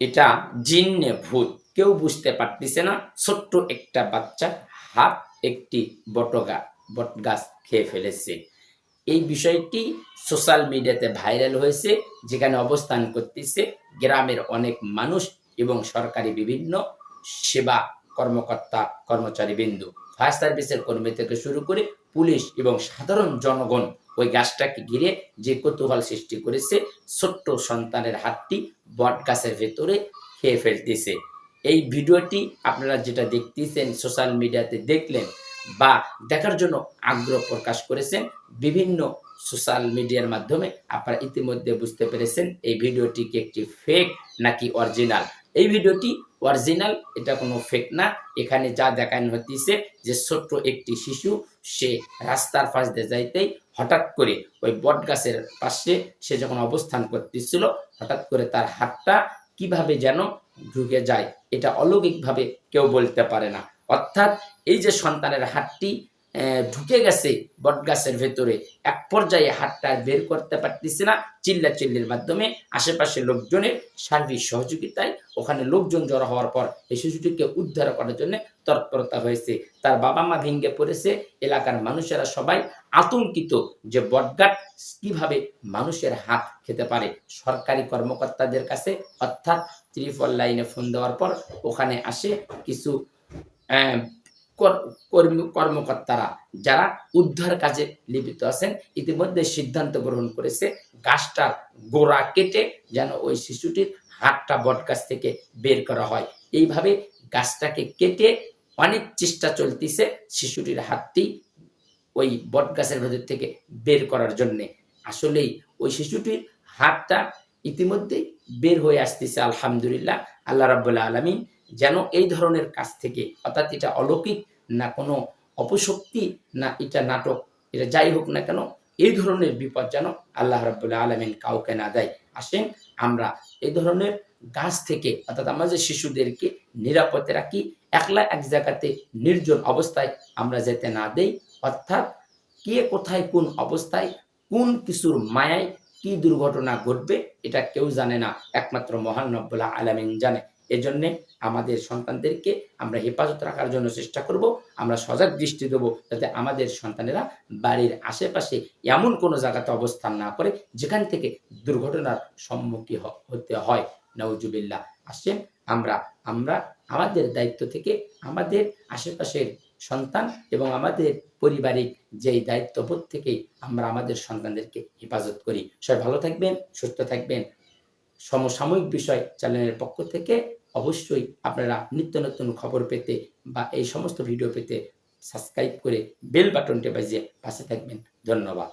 এটা জিন্নে ভূত। কেউ বুঝতে পারতেছে না, ছোট্ট একটা বাচ্চা হাত একটি বটগা বটগাছ খেয়ে ফেলেছে। এই বিষয়টি সোশ্যাল মিডিয়াতে ভাইরাল হয়েছে, যেখানে অবস্থান করতেছে গ্রামের অনেক মানুষ এবং সরকারি বিভিন্ন সেবা কর্মকর্তা কর্মচারী বিন্দু ফায়ার সার্ভিসের কর্মী থেকে শুরু করে পুলিশ এবং সাধারণ জনগণ ওই গাছটাকে ঘিরে যে কৌতূহল সৃষ্টি করেছে, ছোট্ট সন্তানের হাতটি বট গাছের ভেতরে খেয়ে ফেলতেছে। এই ভিডিওটি আপনারা যেটা দেখতেছেন সোশ্যাল মিডিয়াতে দেখলেন বা দেখার জন্য আগ্রহ প্রকাশ করেছেন, বিভিন্ন সোশ্যাল মিডিয়ার মাধ্যমে আপনারা ইতিমধ্যে বুঝতে পেরেছেন এই ভিডিওটি কি একটি ফেক নাকি অরিজিনাল এই ভিডিওটি অরিজিনাল এটা কোনো ফেক না। এখানে যা দেখানো হতেছে যে ছোট্ট একটি শিশু, সে রাস্তার পাশ দিয়ে যাইতেই হঠাৎ করে ওই বট গাছের পাশে সে যখন অবস্থান করতেছিল, হঠাৎ করে তার হাতটা কীভাবে যেন ঢুকে যায়, এটা অলৌকিকভাবে কেউ বলতে পারে না। অর্থাৎ এই যে সন্তানের হাতটি ঢুকে গেছে বটগাছের ভেতরে। এক পর্যায়ে হাতটা বের করতে পারতেছে না। চিল্লা চিল্লির মাধ্যমে আশেপাশে লোকজনের সার্বিক সহযোগিতায় ওখানে লোকজন জড়ো হওয়ার পর এই শিশুটিকে উদ্ধার করার জন্য তৎপরতা হয়েছে। তার বাবা মা ভেঙে পড়েছে। এলাকার মানুষেরা সবাই আতঙ্কিত যে বটগাছ কীভাবে মানুষের হাত খেতে পারে। সরকারি কর্মকর্তাদের কাছে অর্থাৎ ত্রিপল লাইনে ফোন দেওয়ার পর ওখানে আসে কিছু কর্মকর্তারা যারা উদ্ধার কাজে লিপ্ত আছেন, ইতিমধ্যে সিদ্ধান্ত গ্রহণ করেছে গাছটার গোড়া কেটে যেন ওই শিশুটির হাতটা বট গাছ থেকে বের করা হয়। এইভাবে গাছটাকে কেটে অনেক চেষ্টা চলতিছে শিশুটির হাতটি ওই বট গাছের ভেতর থেকে বের করার জন্যে। আসলেই ওই শিশুটির হাতটা ইতিমধ্যেই বের হয়ে আসতেছে, আলহামদুলিল্লাহ। আল্লাহ রাব্বুল্লাহ আলমিন যেন এই ধরনের কাজ থেকে, অর্থাৎ এটা অলৌকিক না কোনো অপশক্তি, না এটা নাটক, এটা যাই হোক না কেন, এই ধরনের বিপদ যেন আল্লাহ রাব্বুল্লাহ আলমিন কাউকে না দেয়। আসেন আমরা এই ধরনের গাছ থেকে, অর্থাৎ আমরা যে শিশুদেরকে নিরাপদে রাখি, একলা এক জায়গাতে নির্জন অবস্থায় আমরা যেতে না দেই, অর্থাৎ কে কোথায় কোন অবস্থায় কোন কিছুর মায়ায় কি দুর্ঘটনা ঘটবে, এটা কেউ জানে না, একমাত্র মহান রব্বুল্লাহ আলামিন জানে। এজন্যে আমাদের সন্তানদেরকে আমরা হেফাজত রাখার জন্য চেষ্টা করব। আমরা সজাগ দৃষ্টি দেবো যাতে আমাদের সন্তানেরা বাড়ির আশেপাশে এমন কোনো জায়গাতে অবস্থান না করে যেখান থেকে দুর্ঘটনার সম্মুখীন হতে হয়। নওজুবিল্লাহ আসেন, আমরা আমরা আমাদের দায়িত্ব থেকে আমাদের আশেপাশের সন্তান এবং আমাদের পারিবারিক যেই দায়িত্ববোধ থেকে আমরা আমাদের সন্তানদেরকে হেফাজত করি। সবাই ভালো থাকবেন, সুস্থ থাকবেন। সমসাময়িক বিষয় চ্যানেলের পক্ষ থেকে অবশ্যই আপনারা নিত্য নতুন খবর পেতে বা এই সমস্ত ভিডিও পেতে সাবস্ক্রাইব করে বেল বাটনটি বাজিয়ে পাশে থাকবেন। ধন্যবাদ।